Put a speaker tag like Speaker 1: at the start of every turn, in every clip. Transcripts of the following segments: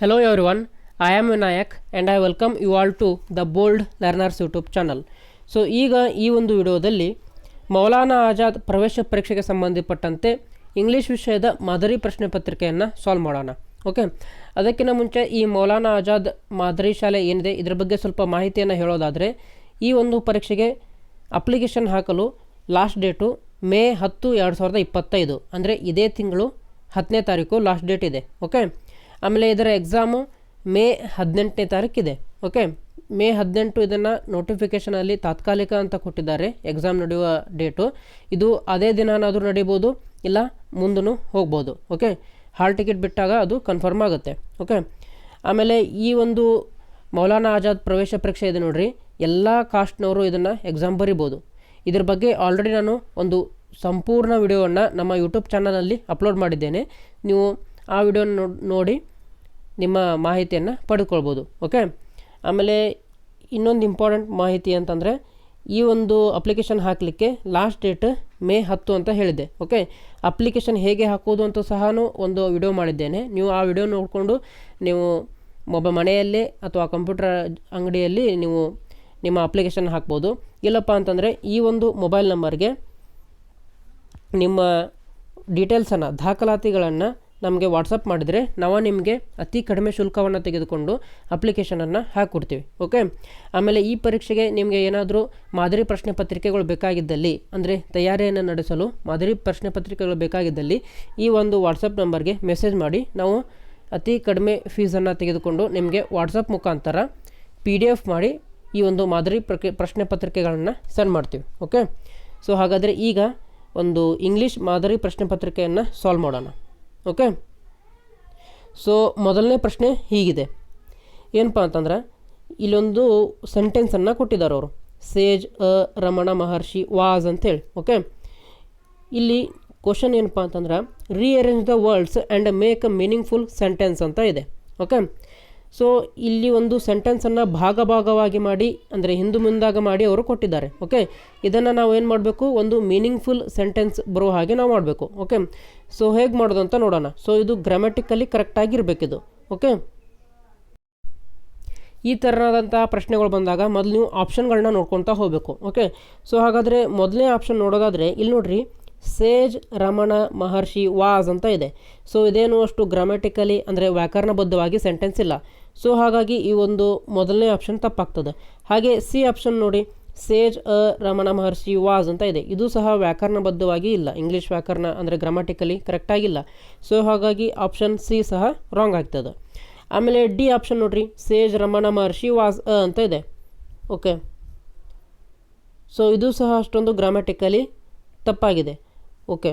Speaker 1: Hello everyone, I am Vinayak and I welcome you all to the Bold Learners YouTube channel so ಈಗ ಈ ಒಂದು ವಿಡಿಯೋದಲ್ಲಿ ಮೌಲಾನಾ ಆಜಾದ್ ಪ್ರವೇಶ ಪರೀಕ್ಷೆಗೆ ಸಂಬಂಧಪಟ್ಟಂತೆ ಇಂಗ್ಲೀಷ್ ವಿಷಯದ ಮಾದರಿ ಪ್ರಶ್ನೆ ಪತ್ರಿಕೆಯನ್ನು ಸಾಲ್ವ್ ಮಾಡೋಣ. ಓಕೆ ಅದಕ್ಕಿಂತ ಮುಂಚೆ ಈ ಮೌಲಾನಾ ಆಜಾದ್ ಮಾದರಿ ಶಾಲೆ ಏನಿದೆ ಇದರ ಬಗ್ಗೆ ಸ್ವಲ್ಪ ಮಾಹಿತಿಯನ್ನು ಹೇಳೋದಾದರೆ ಈ ಒಂದು ಪರೀಕ್ಷೆಗೆ ಅಪ್ಲಿಕೇಶನ್ ಹಾಕಲು ಲಾಸ್ಟ್ ಡೇಟು ಮೇ ಹತ್ತು ಎರಡು ಸಾವಿರದ ಇಪ್ಪತ್ತೈದು ಅಂದರೆ ಇದೇ ತಿಂಗಳು ಹತ್ತನೇ ತಾರೀಕು ಲಾಸ್ಟ್ ಡೇಟ್ ಇದೆ. ಓಕೆ ಆಮೇಲೆ ಇದರ ಎಕ್ಸಾಮು ಮೇ ಹದಿನೆಂಟನೇ ತಾರೀಕಿದೆ ಓಕೆ ಮೇ ಹದಿನೆಂಟು ಇದನ್ನು ನೋಟಿಫಿಕೇಷನಲ್ಲಿ ತಾತ್ಕಾಲಿಕ ಅಂತ ಕೊಟ್ಟಿದ್ದಾರೆ ಎಕ್ಸಾಮ್ ನಡೆಯುವ ಡೇಟು ಇದು ಅದೇ ದಿನನಾದರೂ ನಡೀಬೋದು, ಇಲ್ಲ ಮುಂದೂ ಹೋಗ್ಬೋದು ಓಕೆ ಹಾಲ್ ಟಿಕೆಟ್ ಬಿಟ್ಟಾಗ ಅದು ಕನ್ಫರ್ಮ್ ಆಗುತ್ತೆ ಓಕೆ ಆಮೇಲೆ ಈ ಒಂದು ಮೌಲಾನಾ ಆಜಾದ್ ಪ್ರವೇಶ ಪರೀಕ್ಷೆ ಇದೆ ನೋಡಿರಿ, ಎಲ್ಲ ಕಾಸ್ಟ್ನವರು ಇದನ್ನು ಎಕ್ಸಾಮ್ ಬರಿಬೋದು. ಇದ್ರ ಬಗ್ಗೆ ಆಲ್ರೆಡಿ ನಾನು ಒಂದು ಸಂಪೂರ್ಣ ವಿಡಿಯೋವನ್ನು ನಮ್ಮ ಯೂಟ್ಯೂಬ್ ಚಾನಲಲ್ಲಿ ಅಪ್ಲೋಡ್ ಮಾಡಿದ್ದೇನೆ. ನೀವು ಆ ವಿಡಿಯೋನ ನೋಡಿ ನಿಮ್ಮ ಮಾಹಿತಿಯನ್ನು ಪಡ್ಕೊಳ್ಬೋದು, ಓಕೆ? ಆಮೇಲೆ ಇನ್ನೊಂದು ಇಂಪಾರ್ಟೆಂಟ್ ಮಾಹಿತಿ ಅಂತಂದರೆ ಈ ಒಂದು ಅಪ್ಲಿಕೇಶನ್ ಹಾಕಲಿಕ್ಕೆ ಲಾಸ್ಟ್ ಡೇಟ್ ಮೇ ಹತ್ತು ಅಂತ ಹೇಳಿದೆ, ಓಕೆ? ಅಪ್ಲಿಕೇಶನ್ ಹೇಗೆ ಹಾಕೋದು ಅಂತ ಸಹ ಒಂದು ವಿಡಿಯೋ ಮಾಡಿದ್ದೇನೆ. ನೀವು ಆ ವಿಡಿಯೋ ನೋಡಿಕೊಂಡು ನೀವು ಒಬ್ಬ ಮನೆಯಲ್ಲಿ ಅಥವಾ ಕಂಪ್ಯೂಟರ್ ಅಂಗಡಿಯಲ್ಲಿ ನೀವು ನಿಮ್ಮ ಅಪ್ಲಿಕೇಶನ್ ಹಾಕ್ಬೋದು. ಇಲ್ಲಪ್ಪ ಅಂತಂದರೆ ಈ ಒಂದು ಮೊಬೈಲ್ ನಂಬರ್ಗೆ ನಿಮ್ಮ ಡೀಟೇಲ್ಸನ್ನು ದಾಖಲಾತಿಗಳನ್ನು ನಮಗೆ ವಾಟ್ಸಪ್ ಮಾಡಿದರೆ ನಾವು ನಿಮಗೆ ಅತಿ ಕಡಿಮೆ ಶುಲ್ಕವನ್ನು ತೆಗೆದುಕೊಂಡು ಅಪ್ಲಿಕೇಶನನ್ನು ಹಾಕ್ಕೊಡ್ತೀವಿ ಓಕೆ ಆಮೇಲೆ ಈ ಪರೀಕ್ಷೆಗೆ ನಿಮಗೆ ಏನಾದರೂ ಮಾದರಿ ಪ್ರಶ್ನೆ ಪತ್ರಿಕೆಗಳು ಬೇಕಾಗಿದ್ದಲ್ಲಿ, ಅಂದರೆ ತಯಾರಿಯನ್ನು ನಡೆಸಲು ಮಾದರಿ ಪ್ರಶ್ನೆ ಪತ್ರಿಕೆಗಳು ಬೇಕಾಗಿದ್ದಲ್ಲಿ ಈ ಒಂದು ವಾಟ್ಸಪ್ ನಂಬರ್ಗೆ ಮೆಸೇಜ್ ಮಾಡಿ, ನಾವು ಅತಿ ಕಡಿಮೆ ಫೀಸನ್ನು ತೆಗೆದುಕೊಂಡು ನಿಮಗೆ ವಾಟ್ಸಪ್ ಮುಖಾಂತರ ಪಿ ಡಿ ಎಫ್ ಮಾಡಿ ಈ ಒಂದು ಮಾದರಿ ಪ್ರಕೆ, ಪ್ರಶ್ನೆ ಪತ್ರಿಕೆಗಳನ್ನು ಸೆಂಡ್ ಮಾಡ್ತೀವಿ ಓಕೆ ಸೊ ಹಾಗಾದರೆ ಈಗ ಒಂದು ಇಂಗ್ಲೀಷ್ ಮಾದರಿ ಪ್ರಶ್ನೆ ಪತ್ರಿಕೆಯನ್ನು ಸಾಲ್ವ್ ಮಾಡೋಣ. ಓಕೆ? ಸೊ ಮೊದಲನೇ ಪ್ರಶ್ನೆ ಹೀಗಿದೆ. ಏನಪ್ಪ ಅಂತಂದ್ರೆ, ಇಲ್ಲೊಂದು ಸೆಂಟೆನ್ಸನ್ನು ಕೊಟ್ಟಿದ್ದಾರೆ ಅವರು. Sage, a, Ramana, Maharshi was ಅಂತೇಳಿ, ಓಕೆ? ಇಲ್ಲಿ ಕ್ವಶನ್ ಏನಪ್ಪ ಅಂತಂದ್ರೆ rearrange the words and make a meaningful sentence ಅಂತ ಇದೆ, ಓಕೆ? ಸೊ ಇಲ್ಲಿ ಒಂದು ಸೆಂಟೆನ್ಸನ್ನು ಭಾಗ ಭಾಗವಾಗಿ ಮಾಡಿ, ಅಂದರೆ ಹಿಂದು ಮುಂದಾಗ ಮಾಡಿ ಅವರು ಕೊಟ್ಟಿದ್ದಾರೆ, ಓಕೆ? ಇದನ್ನು ನಾವು ಏನು ಮಾಡಬೇಕು? ಒಂದು ಮೀನಿಂಗ್ಫುಲ್ ಸೆಂಟೆನ್ಸ್ ಬರೋ ಹಾಗೆ ನಾವು ಮಾಡಬೇಕು, ಓಕೆ? ಸೊ ಹೇಗೆ ಮಾಡೋದು ಅಂತ ನೋಡೋಣ. ಸೊ ಇದು ಗ್ರಾಮೆಟಿಕಲಿ ಕರೆಕ್ಟಾಗಿರಬೇಕಿದು ಓಕೆ ಈ ಥರನಾದಂಥ ಪ್ರಶ್ನೆಗಳು ಬಂದಾಗ ಮೊದಲು ನೀವು ಆಪ್ಷನ್ಗಳನ್ನ ನೋಡ್ಕೊತಾ ಹೋಗಬೇಕು. ಓಕೆ ಸೊ ಹಾಗಾದರೆ ಮೊದಲನೇ ಆಪ್ಷನ್ ನೋಡೋದಾದರೆ, ಇಲ್ಲಿ ನೋಡ್ರಿ ಸೇಜ್ ರಮಣ ಮಹರ್ಷಿ ವಾಸ್ ಅಂತ ಇದೆ. ಸೊ ಇದೇನು ಅಷ್ಟು ಗ್ರಾಮ್ಯಾಟಿಕಲಿ ಅಂದರೆ ವ್ಯಾಕರಣಬದ್ಧವಾಗಿ ಸೆಂಟೆನ್ಸ್ ಇಲ್ಲ. ಸೊ ಹಾಗಾಗಿ ಈ ಒಂದು ಮೊದಲನೇ ಆಪ್ಷನ್ ತಪ್ಪಾಗ್ತದೆ. ಹಾಗೆ ಸಿ ಆಪ್ಷನ್ ನೋಡಿ ಸೇಜ್ ಅ ರಮಣ ಮಹರ್ಷಿ ವಾಸ್ ಅಂತ ಇದೆ. ಇದು ಸಹ ವ್ಯಾಕರಣಬದ್ಧವಾಗಿ ಇಲ್ಲ. ಇಂಗ್ಲೀಷ್ ವ್ಯಾಕರಣ ಅಂದರೆ ಗ್ರಾಮೆಟಿಕಲಿ ಕರೆಕ್ಟಾಗಿಲ್ಲ ಸೊ ಹಾಗಾಗಿ ಆಪ್ಷನ್ ಸಿ ಸಹ ರಾಂಗ್ ಆಗ್ತದೆ. ಆಮೇಲೆ ಡಿ ಆಪ್ಷನ್ ನೋಡ್ರಿ. ಸೇಜ್ ರಮಣ ಮಹರ್ಷಿ ವಾಸ್ ಅ ಅಂತ ಇದೆ. ಓಕೆ ಸೊ ಇದು ಸಹ ಅಷ್ಟೊಂದು ಗ್ರಾಮ್ಯಾಟಿಕಲಿ ತಪ್ಪಾಗಿದೆ. ಓಕೆ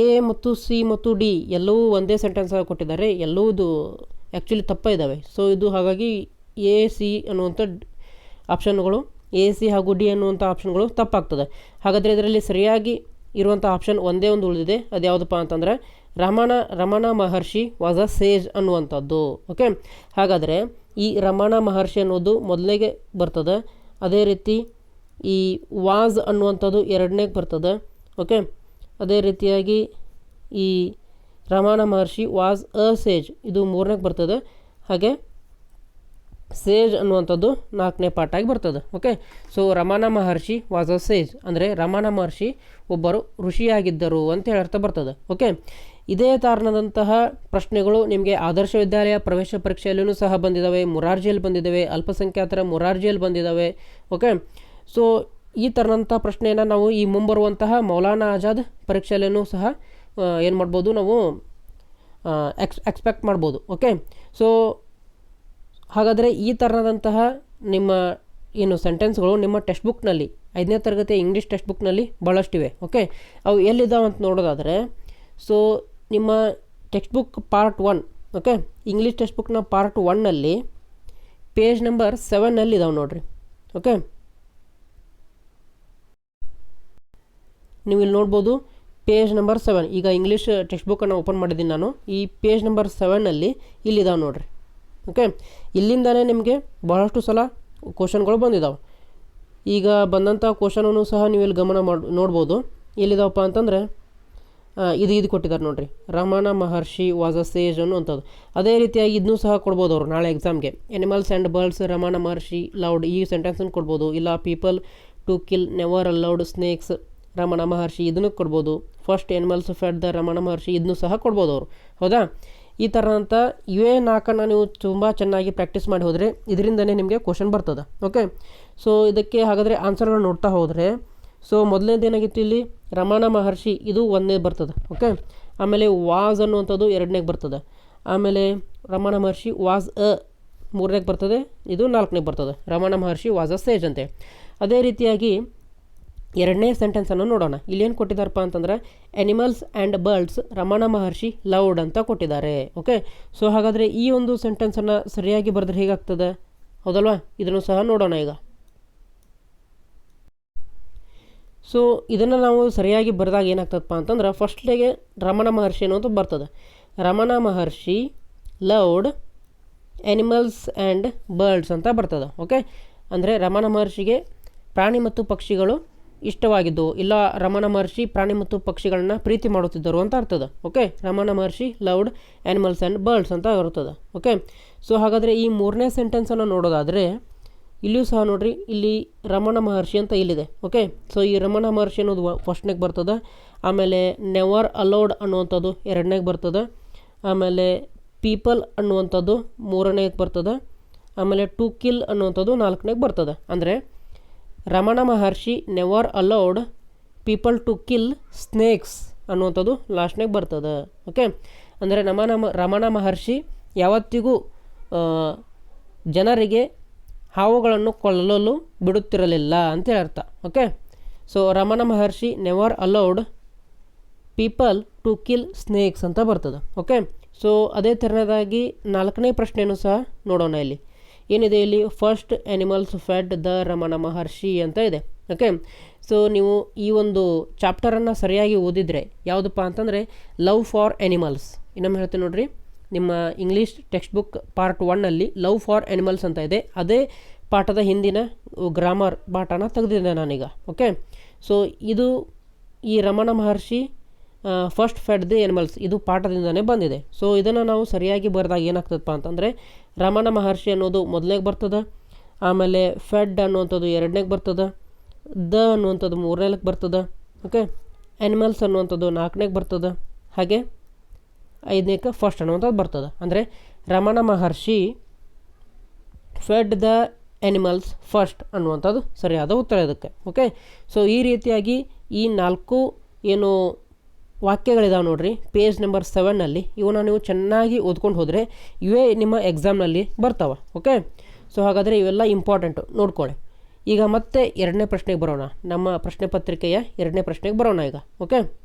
Speaker 1: ಎ ಮತ್ತು ಸಿ ಮತ್ತು ಡಿ ಎಲ್ಲವೂ ಒಂದೇ ಸೆಂಟೆನ್ಸ್ ಕೊಟ್ಟಿದ್ದಾರೆ. ಎಲ್ಲವೂ ಆ್ಯಕ್ಚುಲಿ ತಪ್ಪ ಇದ್ದಾವೆ ಸೊ ಇದು ಹಾಗಾಗಿ ಎ ಸಿ ಅನ್ನುವಂಥ ಆಪ್ಷನ್ಗಳು ಎ ಸಿ ಹಾಗೂ ಡಿ ಅನ್ನುವಂಥ ಆಪ್ಷನ್ಗಳು ತಪ್ಪಾಗ್ತದೆ. ಹಾಗಾದರೆ ಇದರಲ್ಲಿ ಸರಿಯಾಗಿ ಇರುವಂಥ ಆಪ್ಷನ್ ಒಂದೇ ಒಂದು ಉಳಿದಿದೆ. ಅದು ಯಾವುದಪ್ಪ ಅಂತಂದರೆ Ramana Ramana Maharshi was a sage ಅನ್ನುವಂಥದ್ದು. ಓಕೆ? ಹಾಗಾದರೆ ಈ ರಮಣ ಮಹರ್ಷಿ ಅನ್ನೋದು ಮೊದಲಿಗೆ ಬರ್ತದೆ. ಅದೇ ರೀತಿ ಈ ವಾಜ್ ಅನ್ನುವಂಥದ್ದು ಎರಡನೇ ಬರ್ತದೆ. ಓಕೆ? ಅದೇ ರೀತಿಯಾಗಿ ಈ ರಮಣ ಮಹರ್ಷಿ ವಾಸ್ ಅ ಸೇಜ್. ಇದು ಮೂರನೇ ಬರ್ತದೆ. ಹಾಗೆ ಸೇಜ್ ಅನ್ನುವಂಥದ್ದು ನಾಲ್ಕನೇ ಪಾಠಾಗಿ ಬರ್ತದೆ okay so Ramana Maharshi was a sage ಅಂದರೆ ರಮಾನ ಮಹರ್ಷಿ ಒಬ್ಬರು ಋಷಿಯಾಗಿದ್ದರು ಅಂತ ಹೇಳರ್ಥ ಬರ್ತದೆ ಓಕೆ ಇದೇ ಕಾರಣದಂತಹ ಪ್ರಶ್ನೆಗಳು ನಿಮಗೆ ಆದರ್ಶ ವಿದ್ಯಾಲಯ ಪ್ರವೇಶ ಪರೀಕ್ಷೆಯಲ್ಲೂ ಸಹ ಬಂದಿದ್ದಾವೆ ಮುರಾರ್ಜಿಯಲ್ಲಿ ಬಂದಿದ್ದಾವೆ ಅಲ್ಪಸಂಖ್ಯಾತರ ಮುರಾರ್ಜಿಯಲ್ಲಿ ಬಂದಿದ್ದಾವೆ ಓಕೆ ಸೊ ಈ ಥರದಂಥ ಪ್ರಶ್ನೆಯನ್ನು ನಾವು ಈ ಮುಂಬರುವಂತಹ ಮೌಲಾನಾ ಆಜಾದ್ ಪರೀಕ್ಷೆಯಲ್ಲೂ ಸಹ ಏನು ಮಾಡ್ಬೋದು ನಾವು ಎಕ್ಸ್ ಎಕ್ಸ್ಪೆಕ್ಟ್ ಮಾಡ್ಬೋದು ಓಕೆ ಸೊ ಹಾಗಾದರೆ ಈ ಥರದಂತಹ ನಿಮ್ಮ ಏನು ಸೆಂಟೆನ್ಸ್ಗಳು ನಿಮ್ಮ ಟೆಕ್ಸ್ಟ್ ಬುಕ್ನಲ್ಲಿ ಐದನೇ ತರಗತಿ ಇಂಗ್ಲೀಷ್ ಟೆಕ್ಸ್ಟ್ ಬುಕ್ನಲ್ಲಿ ಭಾಳಷ್ಟಿವೆ ಓಕೆ ಅವು ಎಲ್ಲಿದ್ದಾವೆ ಅಂತ ನೋಡೋದಾದರೆ ಸೊ ನಿಮ್ಮ text book part one okay English text ಬುಕ್ನ ಪಾರ್ಟ್ ಒನ್ನಲ್ಲಿ ಪೇಜ್ ನಂಬರ್ ಸೆವೆನ್ನಲ್ಲಿ ಇದಾವೆ ನೋಡಿರಿ ಓಕೆ ನೀವು ಇಲ್ಲಿ ನೋಡ್ಬೋದು ಪೇಜ್ ನಂಬರ್ ಸೆವೆನ್ ಈಗ ಇಂಗ್ಲೀಷ್ ಟೆಕ್ಸ್ಟ್ ಬುಕ್ಕನ್ನು ಓಪನ್ ಮಾಡಿದ್ದೀನಿ ನಾನು, ಈ ಪೇಜ್ ನಂಬರ್ ಸೆವೆನ್ನಲ್ಲಿ ಇಲ್ಲಿದ್ದಾವೆ ನೋಡಿರಿ. ಓಕೆ ಇಲ್ಲಿಂದಲೇ ನಿಮಗೆ ಬಹಳಷ್ಟು ಸಲ ಕ್ವಶನ್ಗಳು ಬಂದಿದ್ದಾವೆ ಈಗ ಬಂದಂಥ ಕ್ವಶನನ್ನು ಸಹ ನೀವು ಇಲ್ಲಿ ಗಮನ ಮಾಡಿ, ನೋಡ್ಬೋದು. ಎಲ್ಲಿದಾವಪ್ಪ ಅಂತಂದರೆ ಇದು ಇದು ಕೊಟ್ಟಿದ್ದಾರೆ ನೋಡಿರಿ. Ramana Maharshi was a sage ಅನ್ನುವಂಥದ್ದು. ಅದೇ ರೀತಿಯಾಗಿ ಇದನ್ನೂ ಸಹ ಕೊಡ್ಬೋದು ಅವರು ನಾಳೆ ಎಕ್ಸಾಮ್ಗೆ animals and birds Ramana Maharshi loved ಈ ಸೆಂಟೆನ್ಸನ್ನು ಕೊಡ್ಬೋದು. ಇಲ್ಲ people to kill never allowed snakes Ramana Maharshi ಇದನ್ನು ಕೊಡ್ಬೋದು. First animals fed the Ramana Maharshi ಇದನ್ನು ಸಹ ಕೊಡ್ಬೋದು ಅವರು. ಹೌದಾ? ಈ ಥರ ಅಂತ ಇವೇ ನಾಲ್ಕನ್ನು ನೀವು ತುಂಬ ಚೆನ್ನಾಗಿ ಪ್ರಾಕ್ಟೀಸ್ ಮಾಡಿ ಹೋದರೆ ಇದರಿಂದನೇ ನಿಮಗೆ ಕ್ವಶನ್ ಬರ್ತದೆ ಓಕೆ ಸೊ ಇದಕ್ಕೆ ಹಾಗಾದರೆ ಆನ್ಸರ್ಗಳು ನೋಡ್ತಾ ಹೋದರೆ ಸೊ ಮೊದಲನೇದು ಏನಾಗಿತ್ತು ಇಲ್ಲಿ? ರಮಣ ಮಹರ್ಷಿ, ಇದು ಒಂದನೇ ಬರ್ತದೆ ಓಕೆ ಆಮೇಲೆ ವಾಜ್ ಅನ್ನುವಂಥದ್ದು ಎರಡನೇಗೆ ಬರ್ತದೆ. ಆಮೇಲೆ ರಮಣ ಮಹರ್ಷಿ ವಾಜ್ ಅ ಮೂರನೇಗೆ ಬರ್ತದೆ, ಇದು ನಾಲ್ಕನೇಗೆ ಬರ್ತದೆ. ರಮಣ ಮಹರ್ಷಿ ವಾಸ್ ಅ ಸೇಜ್ ಅಂತೆ. ಅದೇ ರೀತಿಯಾಗಿ ಎರಡನೇ ಸೆಂಟೆನ್ಸನ್ನು ನೋಡೋಣ. ಇಲ್ಲೇನು ಕೊಟ್ಟಿದ್ದಾರಪ್ಪ ಅಂತಂದ್ರೆ animals and birds Ramana Maharshi loved ಅಂತ ಕೊಟ್ಟಿದ್ದಾರೆ. ಓಕೆ ಸೊ ಹಾಗಾದರೆ ಈ ಒಂದು ಸೆಂಟೆನ್ಸನ್ನು ಸರಿಯಾಗಿ ಬರೆದ್ರೆ ಹೇಗಾಗ್ತದೆ? ಹೌದಲ್ವಾ? ಇದನ್ನು ಸಹ ನೋಡೋಣ ಈಗ. ಸೊ ಇದನ್ನು ನಾವು ಸರಿಯಾಗಿ ಬರೆದಾಗ ಏನಾಗ್ತದಪ್ಪ ಅಂತಂದ್ರೆ ಫಸ್ಟ್ಗೆ ರಮಣ ಮಹರ್ಷಿ ಅನ್ನೋದು ಬರ್ತದೆ. Ramana Maharshi loved animals and birds ಅಂತ ಬರ್ತದೆ. ಓಕೆ ಅಂದರೆ ರಮಣ ಮಹರ್ಷಿಗೆ ಪ್ರಾಣಿ ಮತ್ತು ಪಕ್ಷಿಗಳು ಇಷ್ಟವಾಗಿದ್ದವು ಇಲ್ಲ ರಮಣ ಮಹರ್ಷಿ ಪ್ರಾಣಿ ಮತ್ತು ಪಕ್ಷಿಗಳನ್ನ ಪ್ರೀತಿ ಮಾಡುತ್ತಿದ್ದರು ಅಂತ ಅರ್ಥದ, okay? Ramana Maharshi loved animals and birds ಅಂತ ಇರ್ತದೆ ಓಕೆ? ಸೊ ಹಾಗಾದರೆ ಈ ಮೂರನೇ ಸೆಂಟೆನ್ಸನ್ನು ನೋಡೋದಾದರೆ, ಇಲ್ಲಿಯೂ ಸಹ ನೋಡ್ರಿ, ಇಲ್ಲಿ ರಮಣ ಮಹರ್ಷಿ ಅಂತ ಇಲ್ಲಿದೆ, ಓಕೆ? ಸೊ ಈ ರಮಣ ಮಹರ್ಷಿ ಅನ್ನೋದು ಫಸ್ಟ್ನಾಗ ಬರ್ತದೆ, ಆಮೇಲೆ ನೆವರ್ ಅಲೌಡ್ ಅನ್ನುವಂಥದ್ದು ಎರಡನೇಗೆ ಬರ್ತದೆ, ಆಮೇಲೆ ಪೀಪಲ್ ಅನ್ನುವಂಥದ್ದು ಮೂರನೇಗೆ ಬರ್ತದೆ, ಆಮೇಲೆ ಟು ಕಿಲ್ ಅನ್ನುವಂಥದ್ದು ನಾಲ್ಕನೇಗೆ ಬರ್ತದೆ, ಅಂದರೆ Ramana Maharshi never allowed people to kill snakes ಅನ್ನುವಂಥದ್ದು ಲಾಸ್ಟ್ನಾಗ ಬರ್ತದೆ. ಓಕೆ ಅಂದರೆ ನಮ ರಮಣ ಮಹರ್ಷಿ ಯಾವತ್ತಿಗೂ ಜನರಿಗೆ ಹಾವುಗಳನ್ನು ಕೊಲ್ಲಲು ಬಿಡುತ್ತಿರಲಿಲ್ಲ ಅಂತೇಳಿ ಅರ್ಥ okay so Ramana Maharshi never allowed people to kill snakes ಅಂತ ಬರ್ತದೆ. ಓಕೆ ಸೊ ಅದೇ ಥರದಾಗಿ ನಾಲ್ಕನೇ ಪ್ರಶ್ನೆಯೂ ಸಹ ನೋಡೋಣ ಇಲ್ಲಿ. ಏನಿದೆ ಇಲ್ಲಿ? First animals fed the Ramana Maharshi ಅಂತ ಇದೆ. ಓಕೆ ಸೊ ನೀವು ಈ ಒಂದು ಚಾಪ್ಟರನ್ನು ಸರಿಯಾಗಿ ಓದಿದರೆ ಯಾವುದಪ್ಪ ಅಂತಂದರೆ ಲವ್ ಫಾರ್ ಆ್ಯನಿಮಲ್ಸ್ ಇನ್ನೊಮ್ಮೆ ಹೇಳ್ತೀನಿ ನೋಡಿರಿ. ನಿಮ್ಮ ಇಂಗ್ಲೀಷ್ ಟೆಕ್ಸ್ಟ್ ಬುಕ್ ಪಾರ್ಟ್ ಒನ್ನಲ್ಲಿ ಲವ್ ಫಾರ್ ಆ್ಯನಿಮಲ್ಸ್ ಅಂತ ಇದೆ. ಅದೇ ಪಾಠದ ಹಿಂದಿನ ಗ್ರಾಮರ್ ಪಾಠನ ತೆಗೆದಿದ್ದೆ ನಾನೀಗ. ಓಕೆ ಸೊ ಇದು ಈ Ramana Maharshi first fed the animals ಇದು ಪಾಠದಿಂದನೇ ಬಂದಿದೆ. ಸೊ ಇದನ್ನು ನಾವು ಸರಿಯಾಗಿ ಬರೆದಾಗ ಏನಾಗ್ತದಪ್ಪ ಅಂತಂದರೆ ರಮಣ ಮಹರ್ಷಿ ಅನ್ನೋದು ಮೊದಲನೇಗೆ ಬರ್ತದೆ, ಆಮೇಲೆ ಫೆಡ್ ಅನ್ನುವಂಥದ್ದು ಎರಡನೇಗೆ ಬರ್ತದೆ, ದ ಅನ್ನುವಂಥದ್ದು ಮೂರನೇಲಕ್ಕೆ ಬರ್ತದೆ ಓಕೆ ಆ್ಯನಿಮಲ್ಸ್ ಅನ್ನುವಂಥದ್ದು ನಾಲ್ಕನೇಗೆ ಬರ್ತದೆ, ಹಾಗೆ ಐದನೇಕ್ಕೆ ಫಸ್ಟ್ ಅನ್ನುವಂಥದ್ದು ಬರ್ತದೆ. ಅಂದರೆ Ramana Maharshi fed the animals first ಅನ್ನುವಂಥದ್ದು ಸರಿಯಾದ ಉತ್ತರ ಇದಕ್ಕೆ ಓಕೆ ಸೊ ಈ ರೀತಿಯಾಗಿ ಈ ನಾಲ್ಕು ಏನು ವಾಕ್ಯಗಳಿದಾವೆ ನೋಡ್ರಿ. ಪೇಜ್ ನಂಬರ್ ಸೆವೆನ್ನಲ್ಲಿ ಇವನ್ನ ನೀವು ಚೆನ್ನಾಗಿ ಓದ್ಕೊಂಡು ಹೋದರೆ ಇವೇ ನಿಮ್ಮ ಎಕ್ಸಾಮ್ನಲ್ಲಿ ಬರ್ತಾವೆ ಓಕೆ ಸೊ ಹಾಗಾದರೆ ಇವೆಲ್ಲ ಇಂಪಾರ್ಟೆಂಟು ನೋಡ್ಕೊಳ್ಳಿ ಈಗ ಮತ್ತೆ ಎರಡನೇ ಪ್ರಶ್ನೆಗೆ ಬರೋಣ. ನಮ್ಮ ಪ್ರಶ್ನೆ ಪತ್ರಿಕೆಯ ಎರಡನೇ ಪ್ರಶ್ನೆಗೆ ಬರೋಣ ಈಗ ಓಕೆ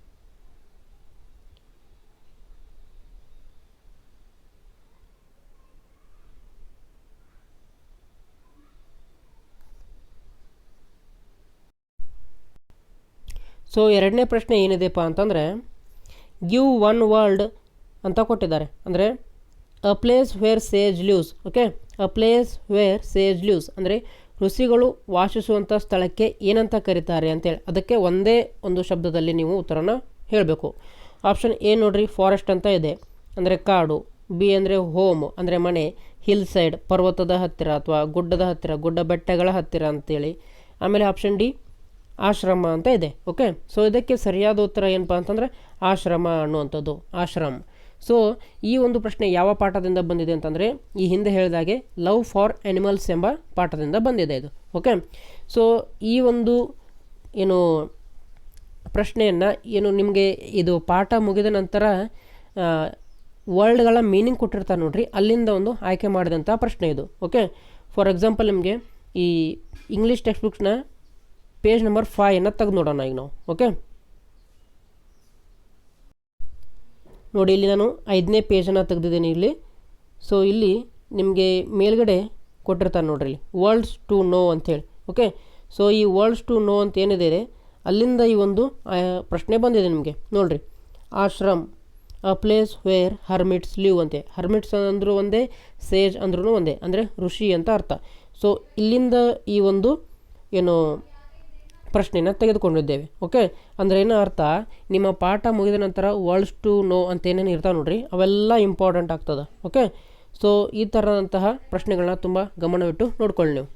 Speaker 1: ಸೊ ಎರಡನೇ ಪ್ರಶ್ನೆ ಏನಿದೆಪ್ಪ ಅಂತಂದರೆ ಗಿವ್ ಒನ್ ವರ್ಲ್ಡ್ ಅಂತ ಕೊಟ್ಟಿದ್ದಾರೆ. ಅಂದರೆ a place where sage lives okay a place where sage lives ಅಂದರೆ, ಋಷಿಗಳು ವಾಸಿಸುವಂಥ ಸ್ಥಳಕ್ಕೆ ಏನಂತ ಕರೀತಾರೆ ಅಂತೇಳಿ. ಅದಕ್ಕೆ ಒಂದೇ ಒಂದು ಶಬ್ದದಲ್ಲಿ ನೀವು ಉತ್ತರನ ಹೇಳಬೇಕು. ಆಪ್ಷನ್ ಎ ನೋಡ್ರಿ ಫಾರೆಸ್ಟ್ ಅಂತ ಇದೆ. ಅಂದರೆ, ಕಾಡು. ಬಿ ಅಂದರೆ ಹೋಮ್ ಅಂದರೆ, ಮನೆ. ಹಿಲ್ ಸೈಡ್ ಪರ್ವತದ ಹತ್ತಿರ ಅಥವಾ ಗುಡ್ಡದ ಹತ್ತಿರ, ಗುಡ್ಡ ಬೆಟ್ಟಗಳ ಹತ್ತಿರ ಅಂತೇಳಿ. ಆಮೇಲೆ ಆಪ್ಷನ್ ಡಿ ಆಶ್ರಮ ಅಂತ ಇದೆ, ಓಕೆ? ಸೊ ಇದಕ್ಕೆ ಸರಿಯಾದ ಉತ್ತರ ಏನಪ್ಪ ಅಂತಂದರೆ ಆಶ್ರಮ ಅನ್ನುವಂಥದ್ದು, ಆಶ್ರಮ್. ಸೊ ಈ ಒಂದು ಪ್ರಶ್ನೆ ಯಾವ ಪಾಠದಿಂದ ಬಂದಿದೆ ಅಂತಂದರೆ ಈ ಹಿಂದೆ ಹೇಳಿದಾಗೆ ಲವ್ ಫಾರ್ ಆ್ಯನಿಮಲ್ಸ್ ಎಂಬ ಪಾಠದಿಂದ ಬಂದಿದೆ ಇದು, ಓಕೆ? ಸೊ ಈ ಒಂದು ಏನು ಪ್ರಶ್ನೆಯನ್ನು ಏನು ನಿಮಗೆ ಇದು ಪಾಠ ಮುಗಿದ ನಂತರ ವರ್ಡ್ಗಳ ಮೀನಿಂಗ್ ಕೊಟ್ಟಿರ್ತಾರೆ ನೋಡ್ರಿ, ಅಲ್ಲಿಂದ ಒಂದು ಆಯ್ಕೆ ಮಾಡಿದಂಥ ಪ್ರಶ್ನೆ ಇದು, ಓಕೆ? ಫಾರ್ ಎಕ್ಸಾಂಪಲ್ ನಿಮಗೆ ಈ ಇಂಗ್ಲೀಷ್ ಟೆಕ್ಸ್ಟ್ ಬುಕ್ಸ್ನ ಪೇಜ್ ನಂಬರ್ ಫೈವ್ನ ತೆಗೆದು ನೋಡೋಣ ಈಗ ನಾವು ಓಕೆ ನೋಡಿ, ಇಲ್ಲಿ ನಾನು ಐದನೇ ಪೇಜನ್ನು ತೆಗೆದಿದ್ದೀನಿ ಇಲ್ಲಿ. ಸೊ ಇಲ್ಲಿ ನಿಮಗೆ ಮೇಲ್ಗಡೆ ಕೊಟ್ಟಿರ್ತಾರೆ ನೋಡ್ರಿ ಇಲ್ಲಿ ವರ್ಲ್ಡ್ಸ್ ಟು ನೋ ಅಂಥೇಳಿ ಓಕೆ ಸೊ ಈ ವರ್ಲ್ಡ್ಸ್ ಟು ನೋ ಅಂತ ಏನಿದೆ ಅಲ್ಲಿಂದ ಈ ಒಂದು ಪ್ರಶ್ನೆ ಬಂದಿದೆ ನಿಮಗೆ, ನೋಡ್ರಿ. Ashram a place where hermits live ಅಂತೆ ಹರ್ಮಿಟ್ಸ್ ಅಂದರೂ ಒಂದೇ ಸೇಜ್ ಅಂದ್ರೂ ಒಂದೇ, ಅಂದರೆ ಋಷಿ ಅಂತ ಅರ್ಥ. ಸೊ ಇಲ್ಲಿಂದ ಈ ಒಂದು, ಏನು ಪ್ರಶ್ನೆಯನ್ನು ತೆಗೆದುಕೊಂಡಿದ್ದೇವೆ. ಓಕೆ ಅಂದರೆ ಏನೋ ಅರ್ಥ? ನಿಮ್ಮ ಪಾಠ ಮುಗಿದ ನಂತರ ವರ್ಡ್ಸ್ ಟು ನೋ ಅಂತ ಏನೇನು ಇರ್ತಾವೆ ನೋಡಿರಿ? ಅವೆಲ್ಲ ಇಂಪಾರ್ಟೆಂಟ್ ಆಗ್ತದೆ. ಓಕೆ ಸೊ ಈ ಥರದಂತಹ ಪ್ರಶ್ನೆಗಳನ್ನ ತುಂಬ ಗಮನವಿಟ್ಟು ನೋಡ್ಕೊಳ್ಳಿ ನೀವು.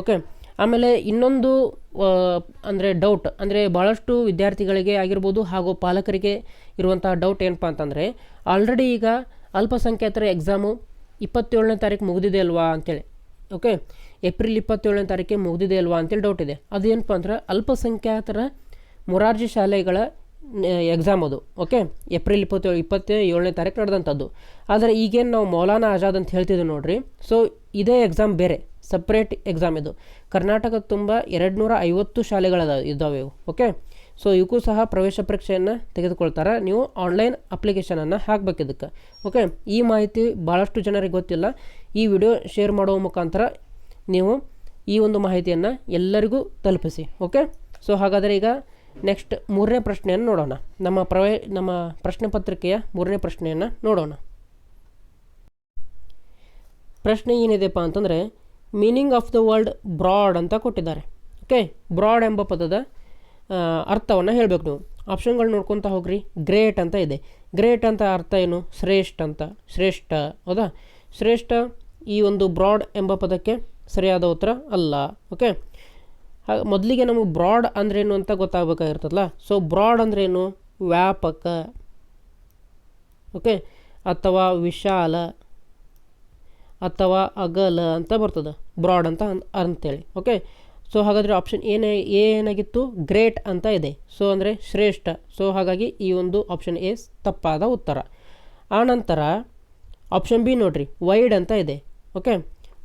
Speaker 1: ಓಕೆ ಆಮೇಲೆ ಇನ್ನೊಂದು ಅಂದರೆ ಡೌಟ್ ಅಂದರೆ ಭಾಳಷ್ಟು ವಿದ್ಯಾರ್ಥಿಗಳಿಗೆ ಆಗಿರ್ಬೋದು ಹಾಗೂ ಪಾಲಕರಿಗೆ ಇರುವಂಥ ಡೌಟ್ ಏನಪ್ಪ ಅಂತಂದರೆ ಆಲ್ರೆಡಿ ಈಗ ಅಲ್ಪಸಂಖ್ಯಾತರ ಎಕ್ಸಾಮು ಇಪ್ಪತ್ತೇಳನೇ ತಾರೀಕು ಮುಗಿದಿದೆ ಅಲ್ವಾ ಅಂತೇಳಿ. ಓಕೆ ಏಪ್ರಿಲ್ ಇಪ್ಪತ್ತೇಳನೇ ತಾರೀಕಿಗೆ ಮುಗಿದಿದೆ ಅಲ್ವಾ ಅಂತೇಳಿ ಡೌಟ್ ಇದೆ. ಅದೇನಪ್ಪ ಅಂದ್ರೆ ಅಲ್ಪಸಂಖ್ಯಾತರ ಮೊರಾರ್ಜಿ ಶಾಲೆಗಳ ಎಕ್ಸಾಮ್ ಅದು ಓಕೆ ಏಪ್ರಿಲ್ ಇಪ್ಪತ್ತೇಳು, ಇಪ್ಪತ್ತೇ, ಏಳನೇ ತಾರೀಕು ನಡೆದಂಥದ್ದು. ಆದರೆ ಈಗೇನು ನಾವು ಮೌಲಾನಾ ಆಜಾದ್ ಅಂತ ಹೇಳ್ತಿದ್ವಿ ನೋಡ್ರಿ. ಸೊ ಇದೇ ಎಕ್ಸಾಮ್ ಬೇರೆ ಸಪ್ರೇಟ್ ಎಕ್ಸಾಮ್ ಇದು. ಕರ್ನಾಟಕ ತುಂಬ ಎರಡು ನೂರ ಐವತ್ತು ಶಾಲೆಗಳದ ಇದ್ದಾವೆ ಇವು ಓಕೆ ಸೊ ಇವಕ್ಕೂ ಸಹ ಪ್ರವೇಶ ಪರೀಕ್ಷೆಯನ್ನು ತೆಗೆದುಕೊಳ್ತಾರೆ. ನೀವು ಆನ್ಲೈನ್ ಅಪ್ಲಿಕೇಶನನ್ನು ಹಾಕ್ಬೇಕು ಇದಕ್ಕೆ ಓಕೆ ಈ ಮಾಹಿತಿ ಭಾಳಷ್ಟು ಜನರಿಗೆ ಗೊತ್ತಿಲ್ಲ. ಈ ವಿಡಿಯೋ ಶೇರ್ ಮಾಡುವ ಮುಖಾಂತರ ನೀವು ಈ ಒಂದು ಮಾಹಿತಿಯನ್ನು ಎಲ್ಲರಿಗೂ ತಲುಪಿಸಿ, ಓಕೆ? ಸೊ ಹಾಗಾದರೆ ಈಗ ನೆಕ್ಸ್ಟ್ ಮೂರನೇ ಪ್ರಶ್ನೆಯನ್ನು ನೋಡೋಣ. ನಮ್ಮ ಪ್ರವೇ, ನಮ್ಮ ಪ್ರಶ್ನೆ ಪತ್ರಿಕೆಯ ಮೂರನೇ ಪ್ರಶ್ನೆಯನ್ನು ನೋಡೋಣ. ಪ್ರಶ್ನೆ ಏನಿದೆಪ್ಪ ಅಂತಂದರೆ meaning of the word broad ಅಂತ ಕೊಟ್ಟಿದ್ದಾರೆ, ಓಕೆ? ಬ್ರಾಡ್ ಎಂಬ ಪದದ ಅರ್ಥವನ್ನು ಹೇಳಬೇಕು ನೀವು. ಆಪ್ಷನ್ಗಳು ನೋಡ್ಕೊತಾ ಹೋಗ್ರಿ. ಗ್ರೇಟ್ ಅಂತ ಇದೆ. ಗ್ರೇಟ್ ಅಂತ ಅರ್ಥ ಏನು? ಶ್ರೇಷ್ಠ ಅಂತ. ಶ್ರೇಷ್ಠ, ಹೌದಾ? ಶ್ರೇಷ್ಠ ಈ ಒಂದು ಬ್ರಾಡ್ ಎಂಬ ಪದಕ್ಕೆ ಸರಿಯಾದ ಉತ್ತರ? ಅಲ್ಲ. ಓಕೆ ಹಾಗೆ ಮೊದಲಿಗೆ ನಮಗೆ ಬ್ರಾಡ್ ಅಂದ್ರೇನು ಅಂತ ಗೊತ್ತಾಗಬೇಕಾಗಿರ್ತದಲ್ಲ? ಸೊ ಬ್ರಾಡ್ ಅಂದ್ರೇನು ವ್ಯಾಪಕ. ಓಕೆ ಅಥವಾ ವಿಶಾಲ. ಅಥವಾ ಅಗಲ ಅಂತ ಬರ್ತದೆ. ಬ್ರಾಡ್ ಅಂತ ಅಂತೇಳಿ. ಓಕೆ ಸೊ ಹಾಗಾದರೆ ಆಪ್ಷನ್ ಏನೇ ಏನಾಗಿತ್ತು? ಗ್ರೇಟ್ ಅಂತ ಇದೆ. ಸೊ ಅಂದರೆ ಶ್ರೇಷ್ಠ. ಸೊ ಹಾಗಾಗಿ ಈ ಒಂದು ಆಪ್ಷನ್ ಎ ತಪ್ಪಾದ ಉತ್ತರ. ಆನಂತರ ಆಪ್ಷನ್ ಬಿ ನೋಡ್ರಿ. ವೈಡ್ ಅಂತ ಇದೆ. ಓಕೆ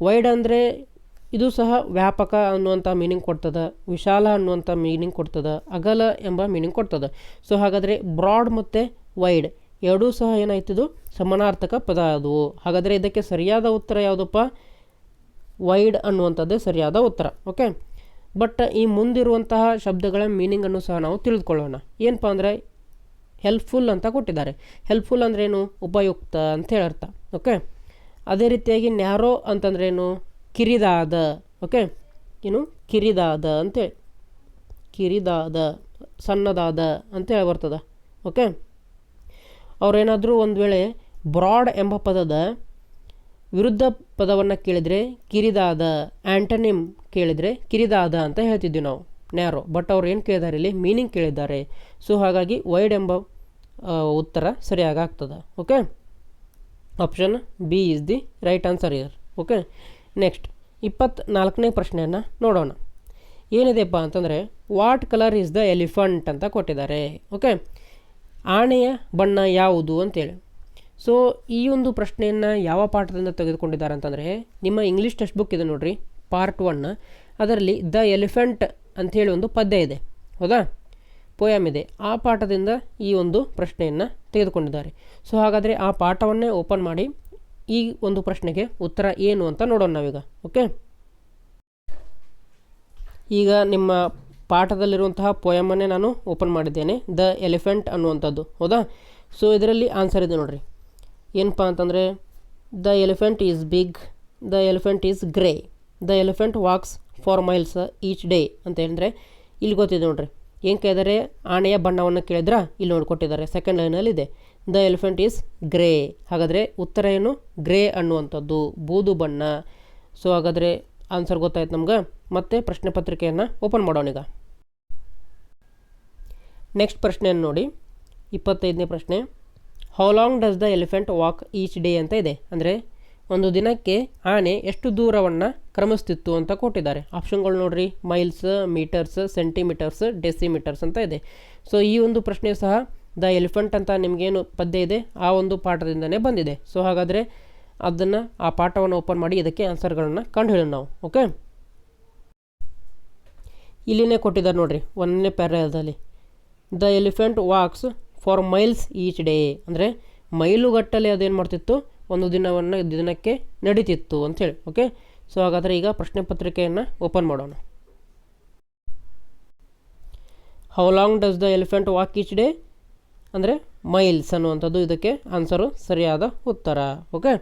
Speaker 1: ವೈಡ್ ಅಂದರೆ ಇದು ಸಹ ವ್ಯಾಪಕ ಅನ್ನುವಂಥ ಮೀನಿಂಗ್ ಕೊಡ್ತದೆ, ವಿಶಾಲ ಅನ್ನುವಂಥ ಮೀನಿಂಗ್ ಕೊಡ್ತದೆ, ಅಗಲ ಎಂಬ ಮೀನಿಂಗ್ ಕೊಡ್ತದೆ. ಸೊ ಹಾಗಾದರೆ ಬ್ರಾಡ್ ಮತ್ತು ವೈಡ್ ಎರಡೂ ಸಹ ಏನಾಯ್ತಿದು ಸಮಾನಾರ್ಥಕ ಪದ ಅದು. ಹಾಗಾದರೆ ಇದಕ್ಕೆ ಸರಿಯಾದ ಉತ್ತರ ಯಾವುದಪ್ಪ? ವೈಡ್ ಅನ್ನುವಂಥದ್ದೇ ಸರಿಯಾದ ಉತ್ತರ. ಓಕೆ ಬಟ್ ಈ ಮುಂದಿರುವಂತಹ ಶಬ್ದಗಳ ಮೀನಿಂಗನ್ನು ಸಹ ನಾವು ತಿಳಿದುಕೊಳ್ಳೋಣ. ಏನಪ್ಪ ಅಂದರೆ ಹೆಲ್ಪ್ಫುಲ್ ಅಂತ ಕೊಟ್ಟಿದ್ದಾರೆ. ಹೆಲ್ಪ್ಫುಲ್ ಅಂದ್ರೇನು ಉಪಯುಕ್ತ ಅಂತ ಹೇಳರ್ಥ. ಓಕೆ ಅದೇ ರೀತಿಯಾಗಿ ನ್ಯಾರೋ ಅಂತಂದ್ರೇನು ಕಿರಿದಾದ ಓಕೆ ಏನು? ಕಿರಿದಾದ ಅಂತೇಳಿ ಕಿರಿದಾದ, ಸಣ್ಣದಾದ ಅಂತೇಳಿ ಬರ್ತದೆ ಓಕೆ ಅವರೇನಾದರೂ ಒಂದು ವೇಳೆ ಬ್ರಾಡ್ ಎಂಬ ಪದದ ವಿರುದ್ಧ ಪದವನ್ನು ಕೇಳಿದರೆ ಕಿರಿದಾದ ಆ್ಯಂಟನಿಮ್ ಕೇಳಿದರೆ ಕಿರಿದಾದ ಅಂತ ಹೇಳ್ತಿದ್ವಿ ನಾವು, ನ್ಯಾರೋ. ಬಟ್ ಅವ್ರು ಏನು ಕೇಳಿದ್ದಾರೆ ಇಲ್ಲಿ? ಮೀನಿಂಗ್ ಕೇಳಿದ್ದಾರೆ. ಸೊ ಹಾಗಾಗಿ ವೈಡ್ ಎಂಬ ಉತ್ತರ ಸರಿಯಾಗಿ ಆಗ್ತದೆ okay option B is the right answer here okay next ಇಪ್ಪತ್ನಾಲ್ಕನೇ ಪ್ರಶ್ನೆಯನ್ನು ನೋಡೋಣ. ಏನಿದೆಪ್ಪ ಅಂತಂದರೆ what colour is the elephant ಅಂತ ಕೊಟ್ಟಿದ್ದಾರೆ. ಓಕೆ ಆನೆಯ ಬಣ್ಣ ಯಾವುದು ಅಂತೇಳಿ. ಸೊ ಈ ಒಂದು ಪ್ರಶ್ನೆಯನ್ನು ಯಾವ ಪಾಠದಿಂದ ತೆಗೆದುಕೊಂಡಿದ್ದಾರೆ ಅಂತಂದರೆ, ನಿಮ್ಮ ಇಂಗ್ಲೀಷ್ ಟೆಕ್ಸ್ಟ್ ಬುಕ್ ಇದೆ ನೋಡಿರಿ ಪಾರ್ಟ್ ಒನ್ ಅದರಲ್ಲಿ ದ ಎಲಿಫೆಂಟ್ ಅಂಥೇಳಿ ಒಂದು ಪದ್ಯ ಇದೆ. ಹೌದಾ? ಪೋಯಮ್ ಇದೆ. ಆ ಪಾಠದಿಂದ ಈ ಒಂದು ಪ್ರಶ್ನೆಯನ್ನು ತೆಗೆದುಕೊಂಡಿದ್ದಾರೆ. ಸೊ ಹಾಗಾದರೆ ಆ ಪಾಠವನ್ನೇ ಓಪನ್ ಮಾಡಿ ಈ ಒಂದು ಪ್ರಶ್ನೆಗೆ ಉತ್ತರ ಏನು ಅಂತ ನೋಡೋಣ ನಾವೀಗ, ಓಕೆ? ಈಗ ನಿಮ್ಮ ಪಾಠದಲ್ಲಿರುವಂತಹ ಪೋಯಮನ್ನೇ ನಾನು ಓಪನ್ ಮಾಡಿದ್ದೇನೆ ದ ಎಲಿಫೆಂಟ್ ಅನ್ನುವಂಥದ್ದು, ಹೌದಾ? ಸೊ ಇದರಲ್ಲಿ ಆನ್ಸರ್ ಇದೆ ನೋಡಿರಿ. ಏನಪ್ಪ ಅಂತಂದರೆ the elephant is big the elephant is grey the elephant walks for miles each day ಅಂತ ಹೇಳಿದ್ರೆ, ಇಲ್ಲಿ ಗೊತ್ತಿದೆ ನೋಡ್ರಿ. ಏನು ಕೇಳಿದರೆ? ಆನೆಯ ಬಣ್ಣವನ್ನು ಕೇಳಿದ್ರೆ? ಇಲ್ಲಿ ನೋಡಿಕೊಟ್ಟಿದ್ದಾರೆ ಸೆಕೆಂಡ್ ಲೈನಲ್ಲಿ ಇದೆ. The elephant is grey. ಹಾಗಾದರೆ ಉತ್ತರ ಏನು? ಗ್ರೇ ಅನ್ನುವಂಥದ್ದು, ಬೂದು ಬಣ್ಣ. ಸೊ ಹಾಗಾದರೆ ಆನ್ಸರ್ ಗೊತ್ತಾಯ್ತು ನಮ್ಗೆ. ಮತ್ತೆ ಪ್ರಶ್ನೆ ಪತ್ರಿಕೆಯನ್ನು ಓಪನ್ ಮಾಡೋಣ ಈಗ. ನೆಕ್ಸ್ಟ್ ಪ್ರಶ್ನೆಯನ್ನು ನೋಡಿ. ಇಪ್ಪತ್ತೈದನೇ ಪ್ರಶ್ನೆ. How long does the elephant walk each day ಅಂತ ಇದೆ. ಅಂದರೆ ಒಂದು ದಿನಕ್ಕೆ ಆನೆ ಎಷ್ಟು ದೂರವನ್ನು ಕ್ರಮಿಸ್ತಿತ್ತು ಅಂತ ಕೊಟ್ಟಿದ್ದಾರೆ. ಆಪ್ಷನ್ಗಳು ನೋಡ್ರಿ. ಮೈಲ್ಸ್ ಮೀಟರ್ಸ್ ಸೆಂಟಿಮೀಟರ್ಸ್ ಡೆಸಿಮೀಟರ್ಸ್ ಅಂತ ಇದೆ. ಸೊ ಈ ಒಂದು ಪ್ರಶ್ನೆ ಸಹ ದ ಎಲಿಫೆಂಟ್ ಅಂತ ನಿಮಗೇನು ಪದ್ಯ ಇದೆ, ಆ ಒಂದು ಪಾಠದಿಂದನೇ ಬಂದಿದೆ. ಸೊ ಹಾಗಾದರೆ ಅದನ್ನು, ಆ ಪಾಠವನ್ನು ಓಪನ್ ಮಾಡಿ ಇದಕ್ಕೆ ಆನ್ಸರ್ಗಳನ್ನು ಕಂಡುಹಿಡೋಣ ನಾವು, ಓಕೆ? ಇಲ್ಲಿನೇ ಕೊಟ್ಟಿದ್ದಾರೆ ನೋಡಿರಿ, ಒಂದನೇ ಪ್ಯಾರದಲ್ಲಿ. The elephant walks for miles each day, ಅಂದರೆ ಮೈಲುಗಟ್ಟಲೆ ಅದೇನು ಮಾಡ್ತಿತ್ತು? ಒಂದು ದಿನವನ್ನು, ದಿನಕ್ಕೆ ನಡೀತಿತ್ತು ಅಂಥೇಳಿ ಓಕೆ? ಸೊ ಹಾಗಾದರೆ ಈಗ ಪ್ರಶ್ನೆ ಪತ್ರಿಕೆಯನ್ನು ಓಪನ್ ಮಾಡೋಣ. How long does the elephant walk each day ಅಂದರೆ ಮೈಲ್ಸ್ ಅನ್ನುವಂಥದ್ದು ಇದಕ್ಕೆ ಆನ್ಸರು ಸರಿಯಾದ ಉತ್ತರ ಓಕೆ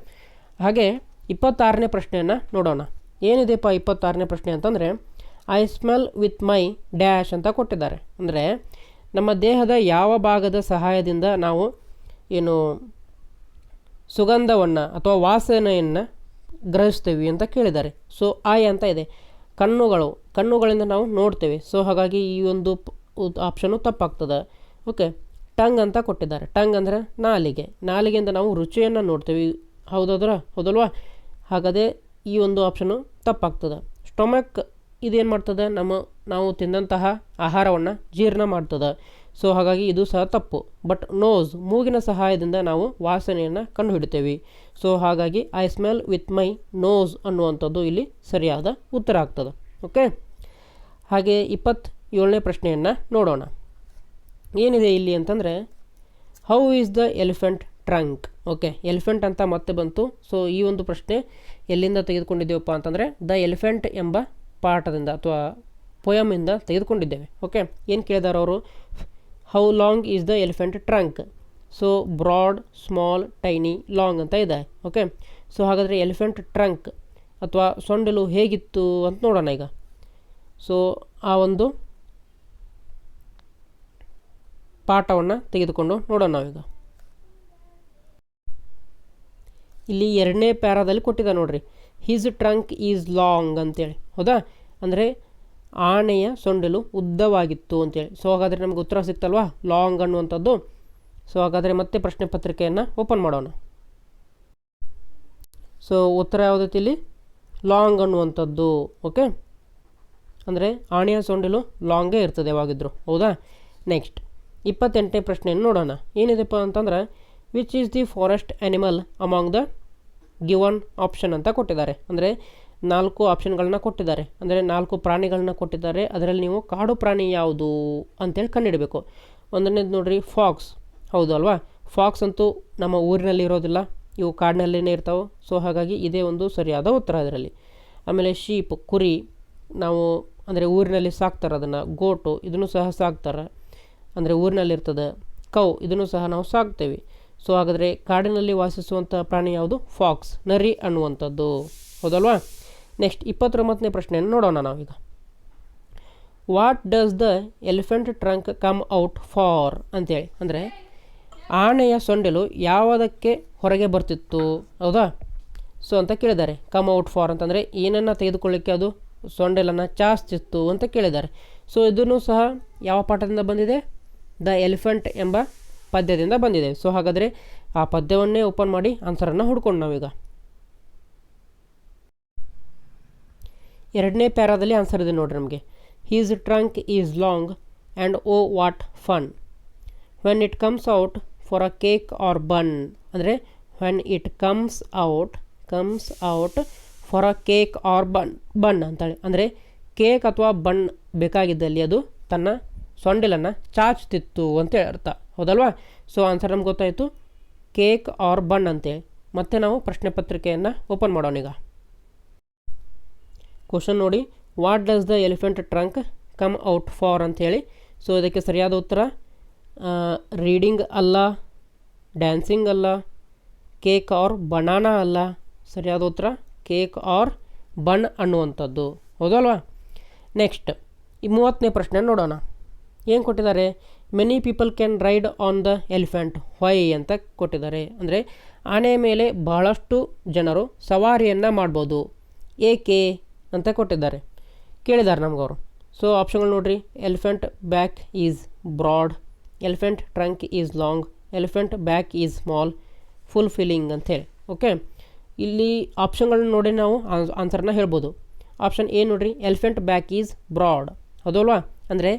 Speaker 1: ಹಾಗೆ ಇಪ್ಪತ್ತಾರನೇ ಪ್ರಶ್ನೆಯನ್ನು ನೋಡೋಣ. ಏನಿದೆಪ್ಪ ಇಪ್ಪತ್ತಾರನೇ ಪ್ರಶ್ನೆ ಅಂತಂದರೆ I smell with my dash ಅಂತ ಕೊಟ್ಟಿದ್ದಾರೆ. ಅಂದರೆ ನಮ್ಮ ದೇಹದ ಯಾವ ಭಾಗದ ಸಹಾಯದಿಂದ ನಾವು ಏನು ಸುಗಂಧವನ್ನು ಅಥವಾ ವಾಸನೆಯನ್ನು ಗ್ರಹಿಸ್ತೀವಿ ಅಂತ ಕೇಳಿದ್ದಾರೆ. ಸೊ ಐ ಅಂತ ಇದೆ. ಕಣ್ಣುಗಳು, ಕಣ್ಣುಗಳಿಂದ ನಾವು ನೋಡ್ತೇವೆ. ಸೊ ಹಾಗಾಗಿ ಈ ಒಂದು ಆಪ್ಷನು ತಪ್ಪಾಗ್ತದೆ. ಓಕೆ ಟಂಗ್ ಅಂತ ಕೊಟ್ಟಿದ್ದಾರೆ. ಟಂಗ್ ಅಂದರೆ ನಾಲಿಗೆ. ನಾಲಿಗೆಯಿಂದ ನಾವು ರುಚಿಯನ್ನು ನೋಡ್ತೀವಿ. ಹೌದಾದ್ರ? ಹೌದಲ್ವಾ? ಹಾಗಾದರೆ ಈ ಒಂದು ಆಪ್ಷನು ತಪ್ಪಾಗ್ತದೆ. ಸ್ಟೊಮಕ್ ಇದೇನು ಮಾಡ್ತದೆ? ನಮ್ಮ, ನಾವು ತಿಂದಂತಹ ಆಹಾರವನ್ನು ಜೀರ್ಣ ಮಾಡ್ತದೆ. ಸೊ ಹಾಗಾಗಿ ಇದು ಸಹ ತಪ್ಪು. ಬಟ್ ನೋಸ್ ಮೂಗಿನ ಸಹಾಯದಿಂದ ನಾವು ವಾಸನೆಯನ್ನು ಕಂಡುಹಿಡಿತೇವೆ. ಸೊ ಹಾಗಾಗಿ I smell with my nose ಅನ್ನುವಂಥದ್ದು ಇಲ್ಲಿ ಸರಿಯಾದ ಉತ್ತರ ಆಗ್ತದೆ. ಓಕೆ ಹಾಗೆ ಇಪ್ಪತ್ತೇಳನೇ ಪ್ರಶ್ನೆಯನ್ನು ನೋಡೋಣ. ಏನಿದೆ ಇಲ್ಲಿ ಅಂತಂದರೆ how is the elephant trunk okay elephant ಅಂತ ಮತ್ತೆ ಬಂತು. ಸೊ ಈ ಒಂದು ಪ್ರಶ್ನೆ ಎಲ್ಲಿಂದ ತೆಗೆದುಕೊಂಡಿದ್ದೇವಪ್ಪ ಅಂತಂದರೆ ದ ಎಲಿಫೆಂಟ್ ಎಂಬ ಪಾಠದಿಂದ ಅಥವಾ ಪೊಯಮಿಂದ ತೆಗೆದುಕೊಂಡಿದ್ದೇವೆ. ಓಕೆ ಏನು ಕೇಳಿದಾರೆ ಅವರು? How long is the elephant trunk so broad small tiny long ಅಂತ ಇದೆ. ಓಕೆ ಸೊ ಹಾಗಾದರೆ ಎಲಿಫೆಂಟ್ ಟ್ರಂಕ್ ಅಥವಾ ಸೊಂಡಲು ಹೇಗಿತ್ತು ಅಂತ ನೋಡೋಣ ಈಗ. ಸೊ ಆ ಒಂದು ಪಾಠವನ್ನು ತೆಗೆದುಕೊಂಡು ನೋಡೋಣ ನಾವೀಗ. ಇಲ್ಲಿ ಎರಡನೇ ಪ್ಯಾರಾದಲ್ಲಿ ಕೊಟ್ಟಿದ್ದ ನೋಡ್ರಿ. ಹಿಸ್ ಟ್ರಂಕ್ ಈಸ್ ಲಾಂಗ್ ಅಂತೇಳಿ. ಹೌದಾ? ಅಂದರೆ ಆನೆಯ ಸೊಂಡಿಲು ಉದ್ದವಾಗಿತ್ತು ಅಂತೇಳಿ. ಸೊ ಹಾಗಾದರೆ ನಮಗೆ ಉತ್ತರ ಸಿಕ್ತಲ್ವಾ? ಲಾಂಗ್ ಅನ್ನುವಂಥದ್ದು. ಸೊ ಹಾಗಾದರೆ ಮತ್ತೆ ಪ್ರಶ್ನೆ ಪತ್ರಿಕೆಯನ್ನು ಓಪನ್ ಮಾಡೋಣ. ಸೊ ಉತ್ತರ ಯಾವುದೈತಿ ಇಲ್ಲಿ? ಲಾಂಗ್ ಅನ್ನುವಂಥದ್ದು. ಓಕೆ ಅಂದರೆ ಆಣೆಯ ಸೊಂಡಿಲು ಲಾಂಗೇ ಇರ್ತದೆ ಯಾವಾಗಿದ್ದರು ಹೌದಾ? ನೆಕ್ಸ್ಟ್ ಇಪ್ಪತ್ತೆಂಟನೇ ಪ್ರಶ್ನೆಯನ್ನು ನೋಡೋಣ. ಏನಿದೆಪ್ಪ ಅಂತಂದ್ರೆ which is the forest animal among the given option ಅಂತ ಕೊಟ್ಟಿದ್ದಾರೆ. ಅಂದರೆ, ನಾಲ್ಕು ಆಪ್ಷನ್ಗಳನ್ನ ಕೊಟ್ಟಿದ್ದಾರೆ. ಅಂದರೆ, ನಾಲ್ಕು ಪ್ರಾಣಿಗಳನ್ನ ಕೊಟ್ಟಿದ್ದಾರೆ. ಅದರಲ್ಲಿ ನೀವು ಕಾಡು ಪ್ರಾಣಿ ಯಾವುದು ಅಂತೇಳಿ ಕಂಡುಹಿಡಬೇಕು. ಒಂದನೇದು ನೋಡ್ರಿ ಫಾಕ್ಸ್ ಹೌದು ಅಲ್ವಾ? ಫಾಕ್ಸ್ ಅಂತೂ ನಮ್ಮ ಊರಿನಲ್ಲಿ ಇರೋದಿಲ್ಲ. ಇವು ಕಾಡಿನಲ್ಲೇ ಇರ್ತಾವೆ. ಸೊ ಹಾಗಾಗಿ ಇದೇ ಒಂದು ಸರಿಯಾದ ಉತ್ತರ ಅದರಲ್ಲಿ ಆಮೇಲೆ ಶೀಪ್ ಕುರಿ, ನಾವು, ಅಂದರೆ ಊರಿನಲ್ಲಿ ಸಾಕ್ತಾರೆ ಅದನ್ನು. ಗೋಟು ಇದನ್ನು ಸಹ ಸಾಕ್ತಾರೆ. ಅಂದರೆ ಊರಿನಲ್ಲಿರ್ತದೆ ಕೌ, ಇದನ್ನು ಸಹ ನಾವು ಸಾಕ್ತೇವೆ. ಸೊ ಹಾಗಾದರೆ ಕಾಡಿನಲ್ಲಿ ವಾಸಿಸುವಂಥ ಪ್ರಾಣಿ ಯಾವುದು? ಫಾಕ್ಸ್, ನರಿ ಅನ್ನುವಂಥದ್ದು. ಹೌದಲ್ವಾ? ನೆಕ್ಸ್ಟ್ ಇಪ್ಪತ್ತೊಂಬತ್ತನೇ ಪ್ರಶ್ನೆಯನ್ನು ನೋಡೋಣ ನಾವೀಗ. What does the elephant trunk come out for ಅಂತೇಳಿ. ಅಂದರೆ ಆನೆಯ ಸೊಂಡಿಲು ಯಾವುದಕ್ಕೆ ಹೊರಗೆ ಬರ್ತಿತ್ತು? ಹೌದಾ? ಸೊ ಅಂತ ಕೇಳಿದ್ದಾರೆ. ಕಮ್ ಔಟ್ ಫಾರ್ ಅಂತಂದರೆ ಏನನ್ನು ತೆಗೆದುಕೊಳ್ಳಿಕ್ಕೆ ಅದು ಸೊಂಡೆಲನ್ನು ಚಾಸ್ತಿತ್ತು ಅಂತ ಕೇಳಿದ್ದಾರೆ. ಸೊ ಇದನ್ನು ಸಹ ಯಾವ ಪಾಠದಿಂದ ಬಂದಿದೆ? ದ ಎಲಿಫೆಂಟ್ ಎಂಬ ಪದ್ಯದಿಂದ ಬಂದಿದೆ. ಸೊ ಹಾಗಾದರೆ ಆ ಪದ್ಯವನ್ನೇ ಓಪನ್ ಮಾಡಿ ಆನ್ಸರನ್ನು ಹುಡ್ಕೊಂಡು ನಾವೀಗ. ಎರಡನೇ ಪ್ಯಾರಾದಲ್ಲಿ ಆನ್ಸರ್ ಇದೆ ನೋಡ್ರಿ ನಮಗೆ. His trunk is long and oh what fun when it comes out for a cake or bun ಅಂದರೆ when it comes out comes out for a cake or bun bun ಅಂತೇಳಿ. ಅಂದರೆ ಕೇಕ್ ಅಥವಾ ಬನ್ ಬೇಕಾಗಿದ್ದಲ್ಲಿ ಅದು ತನ್ನ ಸೊಂಡಿಲನ್ನು ಚಾಚ್ತಿತ್ತು ಅಂತೇಳಿ ಅರ್ಥ. ಹೌದಲ್ವಾ? ಸೊ ಆನ್ಸರ್ ನಮ್ಗೆ ಗೊತ್ತಾಯಿತು. ಕೇಕ್ ಆರ್ ಬನ್ ಅಂತೇಳಿ ಮತ್ತೆ ನಾವು ಪ್ರಶ್ನೆ ಪತ್ರಿಕೆಯನ್ನು ಓಪನ್ ಮಾಡೋಣ ಈಗ. ಕ್ವಶನ್ ನೋಡಿ. What does the elephant trunk come out for ಅಂಥೇಳಿ ಸೊ ಇದಕ್ಕೆ ಸರಿಯಾದ ಉತ್ತರ ರೀಡಿಂಗ್ ಅಲ್ಲ ಡ್ಯಾನ್ಸಿಂಗ್ ಅಲ್ಲ ಕೇಕ್ ಆರ್ ಬನಾನಾ ಅಲ್ಲ. ಸರಿಯಾದ ಉತ್ತರ ಕೇಕ್ ಆರ್ ಬನ್ ಅನ್ನುವಂಥದ್ದು. ಹೌದಲ್ವಾ? ನೆಕ್ಸ್ಟ್ ಈ ಮೂವತ್ತನೇ ಪ್ರಶ್ನೆ ನೋಡೋಣ. ಏನು ಕೊಟ್ಟಿದ್ದಾರೆ? Many people can ride on the elephant why ಅಂತ ಕೊಟ್ಟಿದ್ದಾರೆ. ಅಂದರೆ ಆನೆ ಮೇಲೆ ಬಹಳಷ್ಟು ಜನರು ಸವಾರಿಯನ್ನು ಮಾಡ್ಬೋದು. ಏಕೆ ಅಂತ ಕೊಟ್ಟಿದ್ದಾರೆ. ಕೇಳಿದ್ದಾರೆ ನಮಗವರು. ಸೊ ಆಪ್ಷನ್ಗಳು ನೋಡಿರಿ. Elephant back is broad elephant trunk is long elephant back is small full filling ಅಂಥೇಳಿ ಓಕೆ ಇಲ್ಲಿ ಆಪ್ಷನ್ಗಳನ್ನ ನೋಡಿ ನಾವು ಆನ್ಸರ್ನ ಹೇಳ್ಬೋದು. ಆಪ್ಷನ್ ಎ ನೋಡಿರಿ. ಎಲಿಫೆಂಟ್ ಬ್ಯಾಕ್ ಈಸ್ ಬ್ರಾಡ್ ಹೌದಲ್ವಾ ಅಂದರೆ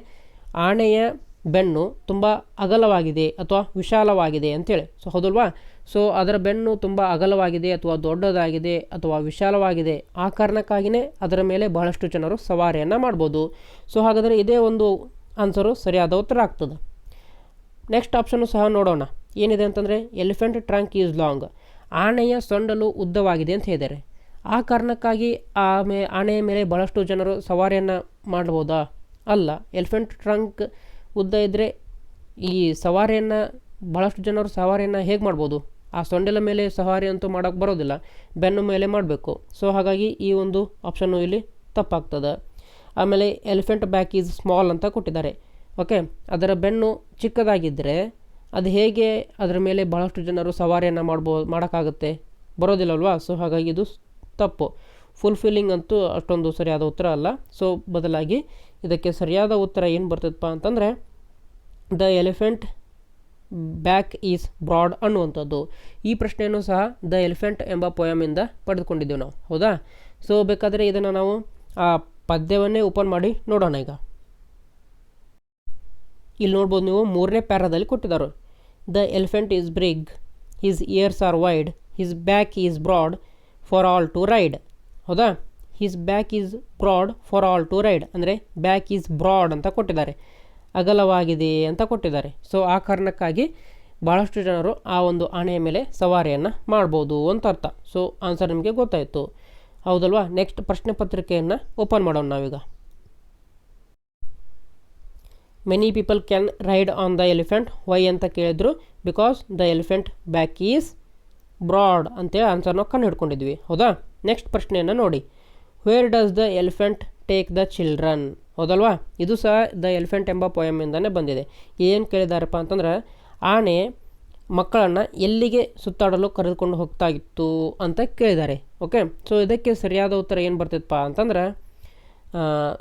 Speaker 1: ಆನೆಯ ಬೆನ್ನು ತುಂಬ ಅಗಲವಾಗಿದೆ ಅಥವಾ ವಿಶಾಲವಾಗಿದೆ ಅಂತೇಳಿ. ಸೊ ಹೌದಲ್ವಾ? ಸೊ ಅದರ ಬೆನ್ನು ತುಂಬ ಅಗಲವಾಗಿದೆ ಅಥವಾ ದೊಡ್ಡದಾಗಿದೆ ಅಥವಾ ವಿಶಾಲವಾಗಿದೆ, ಆ ಕಾರಣಕ್ಕಾಗಿಯೇ ಅದರ ಮೇಲೆ ಬಹಳಷ್ಟು ಜನರು ಸವಾರಿಯನ್ನು ಮಾಡ್ಬೋದು. ಸೊ ಹಾಗಾದರೆ ಇದೇ ಒಂದು ಆನ್ಸರು ಸರಿಯಾದ ಉತ್ತರ ಆಗ್ತದೆ. ನೆಕ್ಸ್ಟ್ ಆಪ್ಷನ್ನು ಸಹ ನೋಡೋಣ. ಏನಿದೆ ಅಂತಂದರೆ ಎಲಿಫೆಂಟ್ ಟ್ರಂಕ್ ಈಸ್ ಲಾಂಗ್ ಆನೆಯ ಸೊಂಡಲು ಉದ್ದವಾಗಿದೆ ಅಂತ ಹೇಳಿದ್ದಾರೆ. ಆ ಕಾರಣಕ್ಕಾಗಿ ಆ ಮೇ ಆನೆಯ ಮೇಲೆ ಬಹಳಷ್ಟು ಜನರು ಸವಾರಿಯನ್ನು ಮಾಡ್ಬೋದಾ? ಅಲ್ಲ ಎಲಿಫೆಂಟ್ ಟ್ರಂಕ್ ಉದ್ದ ಇದ್ದರೆ ಈ ಸವಾರಿಯನ್ನು ಭಾಳಷ್ಟು ಜನರು ಸವಾರಿಯನ್ನು ಹೇಗೆ ಮಾಡ್ಬೋದು? ಆ ಸೊಂಡೆಲ ಮೇಲೆ ಸವಾರಿ ಅಂತೂ ಮಾಡೋಕ್ಕೆ ಬರೋದಿಲ್ಲ, ಬೆನ್ನು ಮೇಲೆ ಮಾಡಬೇಕು. ಸೊ ಹಾಗಾಗಿ ಈ ಒಂದು ಆಪ್ಷನ್ನು ಇಲ್ಲಿ ತಪ್ಪಾಗ್ತದೆ. ಆಮೇಲೆ ಎಲಿಫೆಂಟ್ ಬ್ಯಾಕ್ ಈಸ್ ಸ್ಮಾಲ್ ಅಂತ ಕೊಟ್ಟಿದ್ದಾರೆ. ಓಕೆ ಅದರ ಬೆನ್ನು ಚಿಕ್ಕದಾಗಿದ್ದರೆ ಅದು ಹೇಗೆ ಅದರ ಮೇಲೆ ಭಾಳಷ್ಟು ಜನರು ಸವಾರಿಯನ್ನು ಮಾಡ್ಬೋ, ಮಾಡೋಕ್ಕಾಗುತ್ತೆ? ಬರೋದಿಲ್ಲಲ್ವಾ? ಸೊ ಹಾಗಾಗಿ ಇದು ತಪ್ಪು. ಫುಲ್ಫಿಲ್ಲಿಂಗ್ ಅಂತೂ ಅಷ್ಟೊಂದು ಸರಿಯಾದ ಉತ್ತರ ಅಲ್ಲ. ಸೊ ಬದಲಾಗಿ ಇದಕ್ಕೆ ಸರಿಯಾದ ಉತ್ತರ ಏನು ಬರ್ತದಪ್ಪ ಅಂತಂದರೆ the elephant back is broad ಅನ್ನುವಂಥದ್ದು. ಈ ಪ್ರಶ್ನೆಯನ್ನು ಸಹ ದ ಎಲಿಫೆಂಟ್ ಎಂಬ ಪೊಯಮಿಂದ ಪಡೆದುಕೊಂಡಿದ್ದೇವೆ ನಾವು. ಹೌದಾ? ಸೊ ಬೇಕಾದರೆ ಇದನ್ನು ನಾವು ಆ ಪದ್ಯವನ್ನೇ ಓಪನ್ ಮಾಡಿ ನೋಡೋಣ ಈಗ. ಇಲ್ಲಿ ನೋಡ್ಬೋದು ನೀವು ಮೂರನೇ ಪ್ಯಾರಾದಲ್ಲಿ ಕೊಟ್ಟಿದ್ದಾರೆ. The elephant is big his ears are wide his back is broad for all to ride ಹೌದಾ? His back is broad for all to ride ಅಂದರೆ ಬ್ಯಾಕ್ ಈಸ್ ಬ್ರಾಡ್ ಅಂತ ಕೊಟ್ಟಿದ್ದಾರೆ. ಅಗಲವಾಗಿದೆ ಅಂತ ಕೊಟ್ಟಿದ್ದಾರೆ. ಸೊ ಆ ಕಾರಣಕ್ಕಾಗಿ ಭಾಳಷ್ಟು ಜನರು ಆ ಒಂದು ಆನೆಯ ಮೇಲೆ ಸವಾರಿಯನ್ನು ಮಾಡ್ಬೋದು ಅಂತ ಅರ್ಥ. ಸೊ ಆನ್ಸರ್ ನಿಮಗೆ ಗೊತ್ತಾಯಿತು. ಹೌದಲ್ವಾ? ನೆಕ್ಸ್ಟ್ ಪ್ರಶ್ನೆ ಪತ್ರಿಕೆಯನ್ನು ಓಪನ್ ಮಾಡೋಣ ನಾವೀಗ. Many people can ride on the elephant why ಅಂತ ಕೇಳಿದ್ರು? Because the elephant back is broad ಅಂತೇಳಿ ಆನ್ಸರ್ನ ಕಂಡು ಹಿಡ್ಕೊಂಡಿದ್ವಿ. ಹೌದಾ? ನೆಕ್ಸ್ಟ್ ಪ್ರಶ್ನೆಯನ್ನು ನೋಡಿ. Where does the elephant take the children ಹೌದಲ್ವಾ? ಇದು ಸಹ ದ ಎಲಿಫೆಂಟ್ ಎಂಬ ಪೊಯಮಿಂದನೇ ಬಂದಿದೆ. ಏನು ಕೇಳಿದಾರಪ್ಪ ಅಂತಂದ್ರೆ, ಆನೆ ಮಕ್ಕಳನ್ನು ಎಲ್ಲಿಗೆ ಸುತ್ತಾಡಲು ಕರೆದುಕೊಂಡು ಹೋಗ್ತಾ ಇತ್ತು ಅಂತ ಕೇಳಿದ್ದಾರೆ. ಓಕೆ ಸೊ ಇದಕ್ಕೆ ಸರಿಯಾದ ಉತ್ತರ ಏನು ಬರ್ತಿತ್ತಪ್ಪ ಅಂತಂದ್ರೆ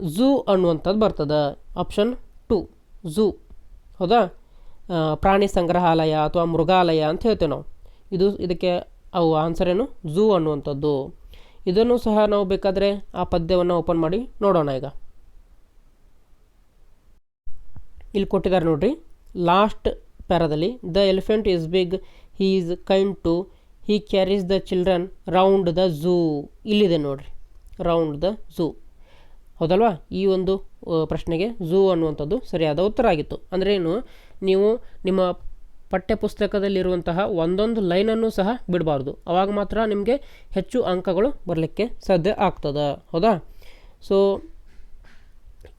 Speaker 1: ಝೂ ಅನ್ನುವಂಥದ್ದು ಬರ್ತದೆ. ಆಪ್ಷನ್ ಟು ಝೂ ಹೌದಾ? ಪ್ರಾಣಿ ಸಂಗ್ರಹಾಲಯ ಅಥವಾ ಮೃಗಾಲಯ ಅಂತ ಹೇಳ್ತೇವೆ ನಾವು. ಇದು, ಇದಕ್ಕೆ ಅವು ಆನ್ಸರ್ ಏನು? ಝೂ ಅನ್ನುವಂಥದ್ದು. ಇದನ್ನು ಸಹ ನಾವು ಬೇಕಾದರೆ ಆ ಪದ್ಯವನ್ನು ಓಪನ್ ಮಾಡಿ ನೋಡೋಣ ಈಗ. ಇಲ್ಲಿ ಕೊಟ್ಟಿದ್ದಾರೆ ನೋಡ್ರಿ, last ಪ್ಯಾರಾದಲ್ಲಿ the elephant is big, he is kind too, he carries the children round the zoo. ಇಲ್ಲಿದೆ ನೋಡ್ರಿ, ರೌಂಡ್ ದ ಝೂ. ಹೌದಲ್ವಾ? ಈ ಒಂದು ಪ್ರಶ್ನೆಗೆ ಝೂ ಅನ್ನುವಂಥದ್ದು ಸರಿಯಾದ ಉತ್ತರ ಆಗಿತ್ತು. ಅಂದರೆ ಏನು, ನೀವು ನಿಮ್ಮ ಪಠ್ಯಪುಸ್ತಕದಲ್ಲಿರುವಂತಹ ಒಂದೊಂದು ಲೈನನ್ನು ಸಹ ಬಿಡಬಾರ್ದು. ಅವಾಗ ಮಾತ್ರ ನಿಮಗೆ ಹೆಚ್ಚು ಅಂಕಗಳು ಬರಲಿಕ್ಕೆ ಸಾಧ್ಯ ಆಗ್ತದೆ. ಹೌದಾ? ಸೊ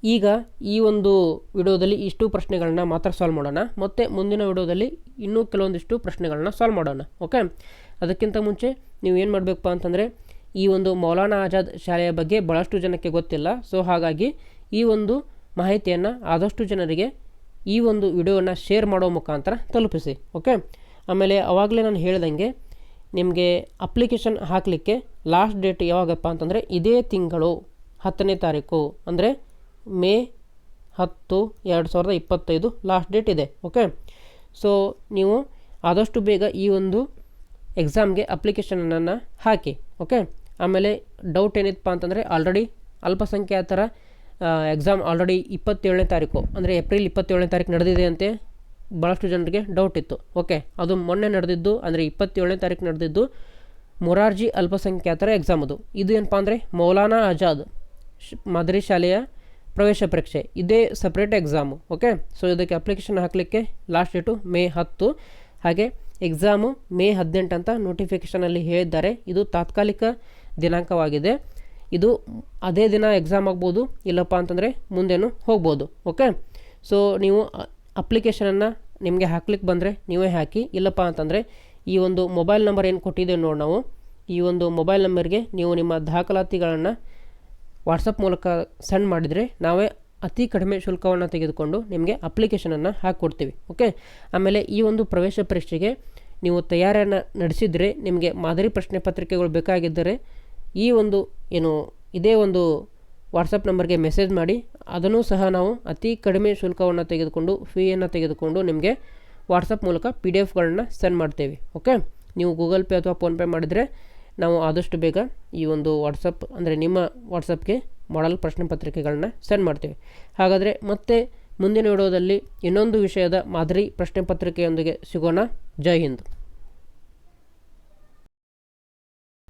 Speaker 1: ಈಗ ಈ ಒಂದು ವಿಡಿಯೋದಲ್ಲಿ ಇಷ್ಟು ಪ್ರಶ್ನೆಗಳನ್ನ ಮಾತ್ರ ಸಾಲ್ವ್ ಮಾಡೋಣ. ಮತ್ತು ಮುಂದಿನ ವಿಡಿಯೋದಲ್ಲಿ ಇನ್ನೂ ಕೆಲವೊಂದಿಷ್ಟು ಪ್ರಶ್ನೆಗಳನ್ನ ಸಾಲ್ವ್ ಮಾಡೋಣ. ಓಕೆ ಅದಕ್ಕಿಂತ ಮುಂಚೆ ನೀವು ಏನು ಮಾಡಬೇಕಪ್ಪ ಅಂತಂದರೆ, ಈ ಒಂದು ಮೌಲಾನಾ ಆಜಾದ್ ಶಾಲೆಯ ಬಗ್ಗೆ ಭಾಳಷ್ಟು ಜನಕ್ಕೆ ಗೊತ್ತಿಲ್ಲ. ಸೊ ಹಾಗಾಗಿ ಈ ಒಂದು ಮಾಹಿತಿಯನ್ನು ಆದಷ್ಟು ಜನರಿಗೆ ಈ ಒಂದು ವಿಡಿಯೋನ ಶೇರ್ ಮಾಡೋ ಮುಖಾಂತರ ತಲುಪಿಸಿ ಓಕೆ ಆಮೇಲೆ ಅವಾಗಲೇ ನಾನು ಹೇಳ್ದಂಗೆ, ನಿಮಗೆ ಅಪ್ಲಿಕೇಶನ್ ಹಾಕಲಿಕ್ಕೆ ಲಾಸ್ಟ್ ಡೇಟ್ ಯಾವಾಗಪ್ಪ ಅಂತಂದರೆ ಇದೇ ತಿಂಗಳು ಹತ್ತನೇ ತಾರೀಕು, ಅಂದರೆ ಮೇ ಹತ್ತು ಎರಡು ಸಾವಿರದ ಇಪ್ಪತ್ತೈದು ಲಾಸ್ಟ್ ಡೇಟ್ ಇದೆ ಓಕೆ ಸೊ ನೀವು ಆದಷ್ಟು ಬೇಗ ಈ ಒಂದು ಎಕ್ಸಾಮ್ಗೆ ಅಪ್ಲಿಕೇಶನನ್ನು ಹಾಕಿ ಓಕೆ ಆಮೇಲೆ ಡೌಟ್ ಏನಿತ್ತಪ್ಪ ಅಂತಂದರೆ ಆಲ್ರೆಡಿ ಅಲ್ಪಸಂಖ್ಯಾತರ ಎಕ್ಸಾಮ್ ಆಲ್ರೆಡಿ ಇಪ್ಪತ್ತೇಳನೇ ತಾರೀಕು, ಅಂದರೆ ಏಪ್ರಿಲ್ ಇಪ್ಪತ್ತೇಳನೇ ತಾರೀಕು ನಡೆದಿದೆ ಅಂತೆ ಭಾಳಷ್ಟು ಜನರಿಗೆ ಡೌಟ್ ಇತ್ತು. ಓಕೆ ಅದು ಮೊನ್ನೆ ನಡೆದಿದ್ದು, ಅಂದರೆ ಇಪ್ಪತ್ತೇಳನೇ ತಾರೀಕು ನಡೆದಿದ್ದು ಮೊರಾರ್ಜಿ ಅಲ್ಪಸಂಖ್ಯಾತರ ಎಕ್ಸಾಮ್ ಅದು. ಇದು ಏನಪ್ಪ ಅಂದರೆ ಮೌಲಾನಾ ಆಜಾದ್ ಮಾದರಿ ಶಾಲೆಯ ಪ್ರವೇಶ ಪರೀಕ್ಷೆ. ಇದೇ ಸಪ್ರೇಟ್ ಎಕ್ಸಾಮು ಓಕೆ ಸೊ ಇದಕ್ಕೆ ಅಪ್ಲಿಕೇಶನ್ ಹಾಕಲಿಕ್ಕೆ ಲಾಸ್ಟ್ ಡೇಟು ಮೇ ಹತ್ತು. ಹಾಗೆ ಎಕ್ಸಾಮು ಮೇ ಹದಿನೆಂಟು ಅಂತ ನೋಟಿಫಿಕೇಷನಲ್ಲಿ ಹೇಳಿದ್ದಾರೆ. ಇದು ತಾತ್ಕಾಲಿಕ ದಿನಾಂಕವಾಗಿದೆ. ಇದು ಅದೇ ದಿನ ಎಕ್ಸಾಮ್ ಆಗ್ಬೋದು, ಇಲ್ಲಪ್ಪ ಅಂತಂದರೆ ಮುಂದೆನೂ ಹೋಗ್ಬೋದು ಓಕೆ ಸೊ ನೀವು ಅಪ್ಲಿಕೇಶನನ್ನು ನಿಮಗೆ ಹಾಕ್ಲಿಕ್ಕೆ ಬಂದರೆ ನೀವೇ ಹಾಕಿ, ಇಲ್ಲಪ್ಪ ಅಂತಂದರೆ ಈ ಒಂದು ಮೊಬೈಲ್ ನಂಬರ್ ಏನು ಕೊಟ್ಟಿದ್ದೇವೆ ನೋಡಿ ನಾವು, ಈ ಒಂದು ಮೊಬೈಲ್ ನಂಬರ್ಗೆ ನೀವು ನಿಮ್ಮ ದಾಖಲಾತಿಗಳನ್ನು ವಾಟ್ಸಪ್ ಮೂಲಕ ಸೆಂಡ್ ಮಾಡಿದರೆ ನಾವೇ ಅತಿ ಕಡಿಮೆ ಶುಲ್ಕವನ್ನು ತೆಗೆದುಕೊಂಡು ನಿಮಗೆ ಅಪ್ಲಿಕೇಶನನ್ನು ಹಾಕ್ಕೊಡ್ತೀವಿ ಓಕೆ ಆಮೇಲೆ ಈ ಒಂದು ಪ್ರವೇಶ ಪರೀಕ್ಷೆಗೆ ನೀವು ತಯಾರಿಯನ್ನು ನಡೆಸಿದರೆ ನಿಮಗೆ ಮಾದರಿ ಪ್ರಶ್ನೆ ಪತ್ರಿಕೆಗಳು ಬೇಕಾಗಿದ್ದರೆ ಈ ಒಂದು ಏನು ಇದೇ ಒಂದು ವಾಟ್ಸಪ್ ನಂಬರ್ಗೆ ಮೆಸೇಜ್ ಮಾಡಿ, ಅದನ್ನು ಸಹ ನಾವು ಅತಿ ಕಡಿಮೆ ಶುಲ್ಕವನ್ನು ತೆಗೆದುಕೊಂಡು ಫೀಯನ್ನು ತೆಗೆದುಕೊಂಡು ನಿಮಗೆ ವಾಟ್ಸಪ್ ಮೂಲಕ ಪಿ ಡಿ ಎಫ್ಗಳನ್ನ ಸೆಂಡ್ ಮಾಡ್ತೇವೆ ಓಕೆ ನೀವು ಗೂಗಲ್ ಪೇ ಅಥವಾ ಫೋನ್ಪೇ ಮಾಡಿದರೆ ನಾವು ಆದಷ್ಟು ಬೇಗ ಈ ಒಂದು ವಾಟ್ಸಪ್ ಅಂದರೆ ನಿಮ್ಮ ವಾಟ್ಸಪ್ಗೆ ಮಾಡಲ್ ಪ್ರಶ್ನೆ ಪತ್ರಿಕೆಗಳನ್ನ ಸೆಂಡ್ ಮಾಡ್ತೇವೆ. ಹಾಗಾದರೆ ಮತ್ತೆ ಮುಂದಿನ ವಿಡಿಯೋದಲ್ಲಿ ಇನ್ನೊಂದು ವಿಷಯದ ಮಾದರಿ ಪ್ರಶ್ನೆ ಪತ್ರಿಕೆಯೊಂದಿಗೆ ಸಿಗೋಣ. ಜೈ ಹಿಂದ್.